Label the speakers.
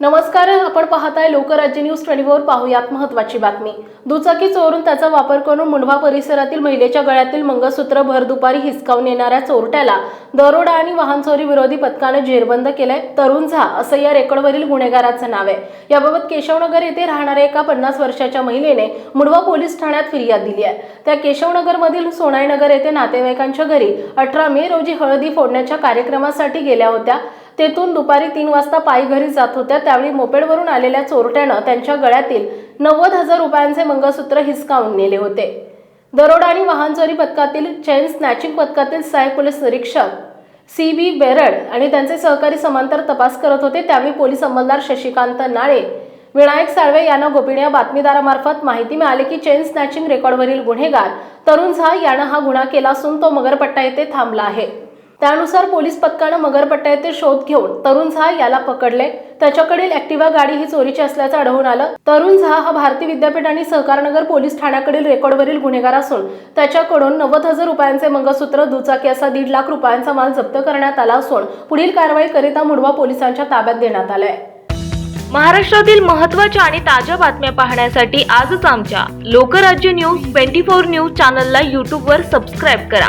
Speaker 1: नमस्कार आपण पाहताय लोकराज्य न्यूज ट्वेंटी फोर पाहूयात महत्वाची बातमी. दुचाकी चोरून त्याचा वापर करून मुंढवा परिसरातील महिलेच्या गळ्यातील मंगळसूत्र भर दुपारी हिसकावून येणाऱ्या चोरट्याला दरोडा आणि वाहन चोरी विरोधी पथकानं जेरबंद केलंय. तरुण झा असं या रेकॉर्डवरील गुन्हेगाराचं नाव आहे. याबाबत केशवनगर येथे राहणाऱ्या एका पन्नास वर्षाच्या महिलेने मुंढवा पोलीस ठाण्यात फिर्याद दिली आहे. त्या केशवनगरमधील सोनाईनगर येथे नातेवाईकांच्या घरी अठरा मे रोजी हळदी फोडण्याच्या कार्यक्रमासाठी गेल्या होत्या. तेथून दुपारी तीन वाजता पायी घरी जात होत्या. त्यावेळी मोपेडवरून आलेल्या चोरट्यानं त्यांच्या गळ्यातील नव्वद हजार रुपयांचे मंगळसूत्र हिसकावून नेले होते. दरोडा आणि वाहन चोरी पथकातील चेन स्नॅचिंग पथकातील सहाय्यक पोलीस निरीक्षक सी बी बेरड आणि त्यांचे सहकारी समांतर तपास करत होते. त्यावेळी पोलीस अंमलदार शशिकांत नाळे विनायक साळवे यांना गोपनीय बातमीदारामार्फत माहिती मिळाली की चेन स्नॅचिंग रेकॉर्डवरील गुन्हेगार तरुण झा यानं हा गुन्हा केला असून तो मगरपट्टा येथे थांबला आहे. त्यानुसार पोलीस पथकानं मगरपट्टा येथे शोध घेऊन तरुण झा याला पकडले. त्याच्याकडील ऍक्टिवा गाडी ही चोरीची असल्याचं आढळून आलं. तरुण झा हा भारतीय विद्यापीठ आणि सहकारनगर पोलीस ठाण्याकडील रेकॉर्डवरील गुन्हेगार असून त्याच्याकडून नव्वद हजार रुपयांचे मंगळसूत्र दुचाकी असा दीड लाख रुपयांचा माल जप्त करण्यात आला असून पुढील कारवाई करिता मुडवा पोलिसांच्या ताब्यात देण्यात आलाय.
Speaker 2: महाराष्ट्रातील महत्त्वाच्या आणि ताज्या बातम्या पाहण्यासाठी आजच आमच्या Lokrajya news twenty four news चॅनलला यूट्यूबवर सबस्क्राईब करा.